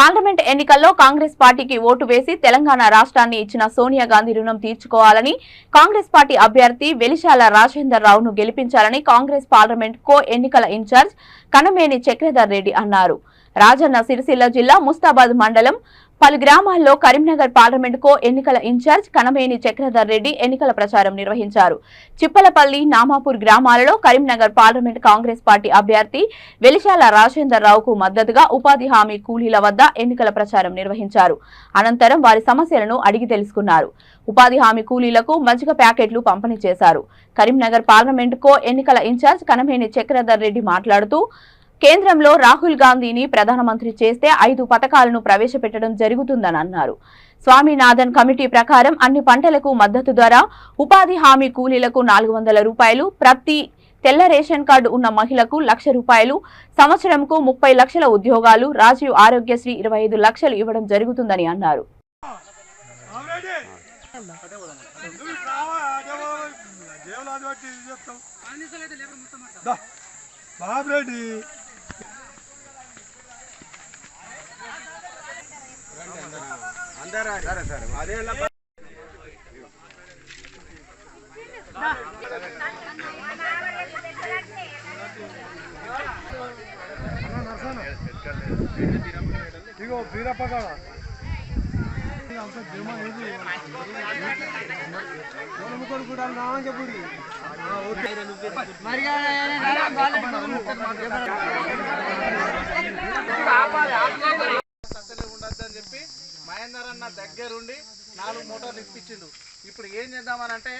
Parliament ఎన్నికల్లో కాంగ్రెస్ పార్టీకి vote వేసి తెలంగాణ రాష్ట్రాన్ని ఇచ్చిన సోనియా గాంధీ రుణం తీర్చుకోవాలని కాంగ్రెస్ పార్టీ అభ్యర్థి వెలిశాల రాజేందర్ రావును గెలిపించాలని కాంగ్రెస్ పార్లమెంట్ కో ఎన్నికల ఇన్ఛార్జ్ కనమేని చక్రధర్ రెడ్డి అన్నారు. రాజన్న సిరిసిల్ల జిల్లా ముస్తాబాద్ మండలం పలు గ్రామాల్లో కరీంనగర్ పార్లమెంట్ కో ఎన్నికల ఇన్ఛార్జ్ కనమేని చక్రధర్ రెడ్డి ఎన్నికల ప్రచారం నిర్వహించారు. చిప్పలపల్లి నామాపూర్ గ్రామాలలో కరీంనగర్ పార్లమెంట్ కాంగ్రెస్ పార్టీ అభ్యర్థి వెలిశాల రాజేందర్ రావుకు మద్దతుగా ఉపాధి హామీ కూలీల వద్ద ఎన్నికల ప్రచారం నిర్వహించారు. అనంతరం వారి సమస్యలను అడిగి తెలుసుకున్నారు. ఉపాధి హామీ కూలీలకు మజ్జిగ ప్యాకెట్లు పంపిణీ చేశారు. కరీంనగర్ పార్లమెంట్ కో ఎన్నికల ఇన్ఛార్జ్ కనమేని చక్రధర్ రెడ్డి మాట్లాడుతూ కేంద్రంలో రాహుల్ గాంధీని ప్రధానమంత్రి చేస్తే ఐదు పథకాలను ప్రవేశపెట్టడం జరుగుతుందని అన్నారు. స్వామినాథన్ కమిటీ ప్రకారం అన్ని పంటలకు మద్దతు ధర ఉపాధి హామీ కూలీలకు నాలుగు వందల రూపాయలు ప్రతి తెల్ల రేషన్ కార్డు ఉన్న మహిళకు లక్ష రూపాయలు సంవత్సరంకు ముప్పై లక్షల ఉద్యోగాలు రాజీవ్ ఆరోగ్యశ్రీ ఇరవై ఐదు లక్షలు ఇవ్వడం జరుగుతుందని అన్నారు. బాబు రెడ్డి. రావా అదేవో జేబులో అది ఇగో బీరప్ప కాడ అంత ఏది ముక్కలు కూడా రావని చెప్పుడు అన్న దగ్గరుండి నాలుగు మోటార్లు ఇప్పించిండు. ఇప్పుడు ఏం చేద్దామనంటే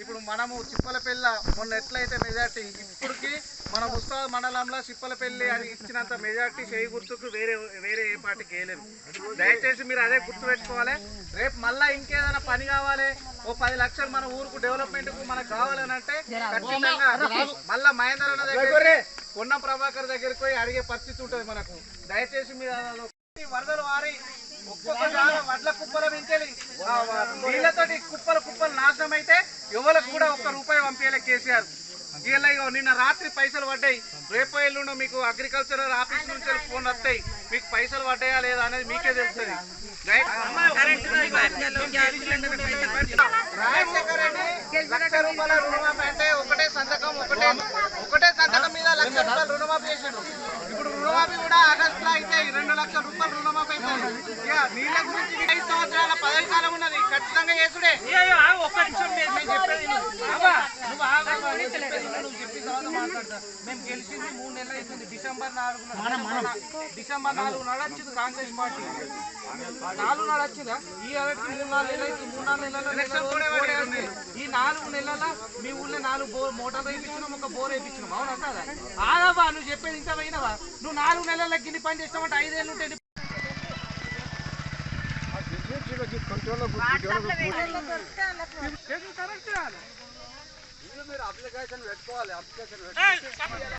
ఇప్పుడు మనము చిప్పలపల్లి మొన్న ఎట్లయితే మెజార్టీ ఇప్పటికి మన ముస్తాబాద్ మండలంలో చిప్పలపల్లి అని ఇచ్చినంత మెజార్టీ చేయి గుర్తుకు వేరే వేరే ఏ పార్టీకి వేయలేదు. దయచేసి మీరు అదే గుర్తు పెట్టుకోవాలి. రేపు మళ్ళా ఇంకేదైనా పని కావాలి ఓ పది లక్షలు మన ఊరుకు డెవలప్మెంట్కు మనకు కావాలని అంటే ఖచ్చితంగా మళ్ళా మహేందర్ అన్న దగ్గర పొన్నం ప్రభాకర్ దగ్గరికి పోయి అడిగే పరిస్థితి ఉంటుంది మనకు. దయచేసి మీరు వరదలు వారి. వడ్ల కుప్పల మించెలి నీళ్ళతోటి కుప్పలు కుప్పలు నాశనం అయితే ఎవరికి కూడా ఒక్క రూపాయి పంపించలే కేసీఆర్. ఇలా నిన్న రాత్రి పైసలు పడ్డాయి. రేపు ఎల్లుండో మీకు అగ్రికల్చర్ ఆఫీస్ నుంచి ఫోన్ వస్తాయి. మీకు పైసలు పడ్డాయా లేదా అనేది మీకే తెలుస్తుంది. రాజశేఖర్ రెడ్డి లక్ష రూపాయల రుణమాఫీ అంటే ఒకటే సంతకం ఒకటే ఒకటే సంతకం మీద లక్ష రూపాయలు రుణమాఫీ చేసిండు. ఇప్పుడు రుణమాఫీ కూడా ఆగస్ట్లో అయితే రెండు లక్షల రూపాయలు రుణమాఫీ అవుతుంది నీళ్ళ గురించి ఈ ఐదు సంవత్సరాల పదవి కాలం ఉన్నది ఖచ్చితంగా చేసుడే ఒక్క నిమిషం మేము చెప్పేది విను. అబ్బా, నువ్వు ఆగు, అబ్బా, నేను చెప్పేది విను. నువ్వు చెప్పిన తర్వాత మాట్లాడతా. మేము గెలిచింది మూడు నెలలు అవుతుంది డిసెంబర్ నాలుగు డిసెంబర్ నాలుగు నాడు వచ్చింది కాంగ్రెస్ పార్టీ. నాలుగు నాడు వచ్చిందా? ఈ ఎవరికి మూడు నాలుగు నెలలు అవుతుంది మూడు నాలుగు నెలల. ఈ నాలుగు నెలల మీ ఊళ్ళో నాలుగు బోర్ మోటార్ వేయించినాం ఒక బోర్ వేయించినాం అవునా కదా? ఆగవా నువ్వు చెప్పేది ఇంత పోయినవా? నువ్వు నాలుగు నెలల గిన్ని పని చేస్తామంటే ఐదేళ్ళు ఉంటే నీ కరెక్ట్ మీరు అప్లికేషన్ పెట్టుకోవాలి అప్లికేషన్